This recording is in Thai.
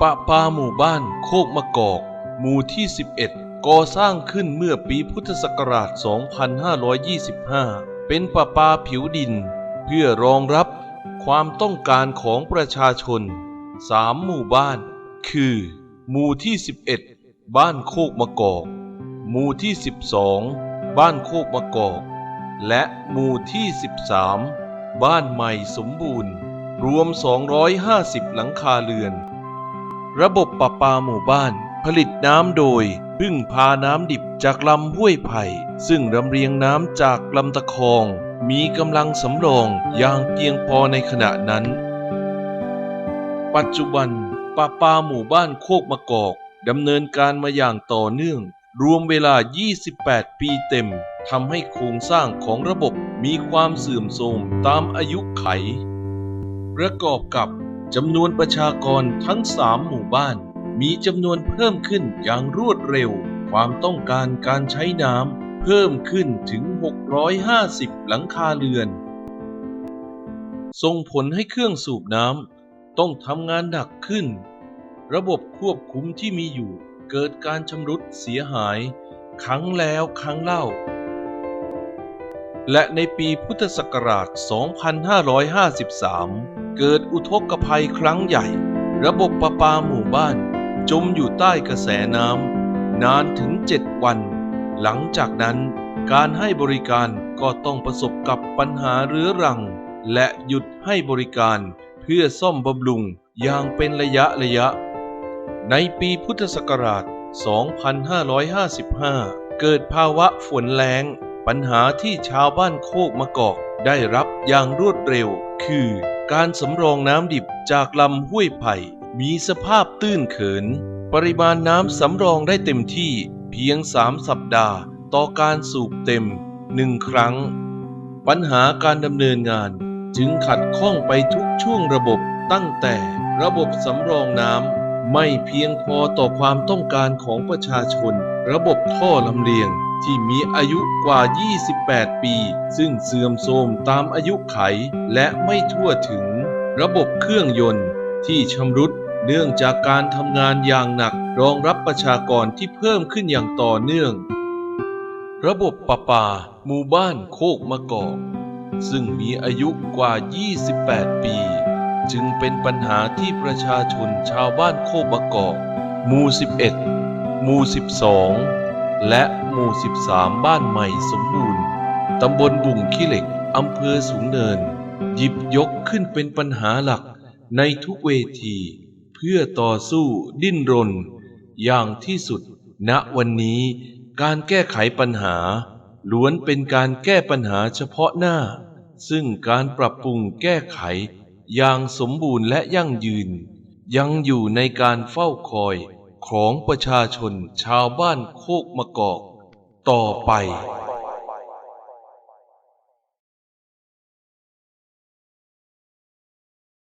ปะปาหมู่บ้านโคกมะกอก หมู่ที่ 11 ก่อสร้างขึ้นเมื่อปีพุทธศักราช 2525 เป็นปะปาผิวดิน เพื่อรองรับความต้องการของประชาชน 3 หมู่บ้าน คือ หมู่ที่ 11 บ้านโคกมะกอก หมู่ที่ 12 บ้านโคกมะกอก และหมู่ที่ 13 บ้านใหม่สมบูรณ์ รวม 250 หลังคาเรือน ระบบประปาหมู่บ้าน ผลิตน้ำโดย พึ่งพาน้ำดิบจากลำห้วยไผ่ ซึ่งลำเลียงน้ำจากลำตะคอง มีกำลังสำรองอย่างเพียงพอในขณะนั้น ปัจจุบันประปาหมู่บ้านโคกมะกอกดำเนินการมาอย่างต่อเนื่อง รวมเวลา 28 ปีเต็มทำให้โครงสร้างของระบบมีความเสื่อมโทรมตามอายุไข ประกอบกับ จำนวนประชากรทั้ง 3 หมู่บ้าน มีจำนวนเพิ่มขึ้นอย่างรวดเร็ว ความต้องการการใช้น้ำเพิ่มขึ้นถึง 650 หลังคาเรือน ส่งผลให้เครื่องสูบน้ำต้องทำงานหนักขึ้น ระบบควบคุมที่มีอยู่เกิดการชำรุดเสียหาย ครั้งแล้วครั้งเล่า และในปีพุทธศักราช 2553 เกิดอุทกภัยครั้งใหญ่ ระบบประปาหมู่บ้าน จมอยู่ใต้กระแสน้ำนานถึง 7 วัน หลังจากนั้นการให้บริการก็ต้องประสบกับปัญหาเรื้อรัง และหยุดให้บริการเพื่อซ่อมบำรุงอย่างเป็นระยะระยะ ในปีพุทธศักราช 2555 เกิดภาวะฝนแล้ง ปัญหาที่ชาวบ้านโคกมะกอกได้รับอย่างรวดเร็ว คือการสำรองน้ำดิบจากลำห้วยไผ่ มีสภาพตื้นเขิน ปริมาณน้ำสำรองได้เต็มที่เพียง3สัปดาห์ ต่อการสูบเต็มหนึ่งครั้ง ปัญหาการดำเนินงานจึงขัดข้องไปทุกช่วงระบบตั้งแต่ระบบสำรองน้ำไม่เพียงพอต่อความต้องการของประชาชน ระบบท่อลำเลียง ที่มีอายุกว่า 28 ปี ซึ่งเสื่อมโทรมตามอายุไขและไม่ทั่วถึง ระบบเครื่องยนต์ที่ชำรุดเนื่องจากการทำงานอย่างหนักรองรับประชากรที่เพิ่มขึ้นอย่างต่อเนื่อง ระบบประปา หมู่บ้านโคกมะกอกซึ่งมีอายุกว่า 28 ปี จึงเป็นปัญหาที่ประชาชนชาวบ้านโคกมะกอกหมู่ 11 หมู่ 12 และหมู่ 13 บ้านใหม่สมบูรณ์ ตำบลบุ่งขี้เหล็ก อำเภอสูงเนิน หยิบยกขึ้นเป็นปัญหาหลักในทุกเวที เพื่อต่อสู้ดิ้นรน อย่างที่สุด ณวันนี้การแก้ไขปัญหา ล้วนเป็นการแก้ปัญหาเฉพาะหน้า ซึ่งการปรับปรุงแก้ไข อย่างสมบูรณ์และยั่งยืน ยังอยู่ในการเฝ้าคอย ของประชาชนชาวบ้านโคกมะกอก ต่อไป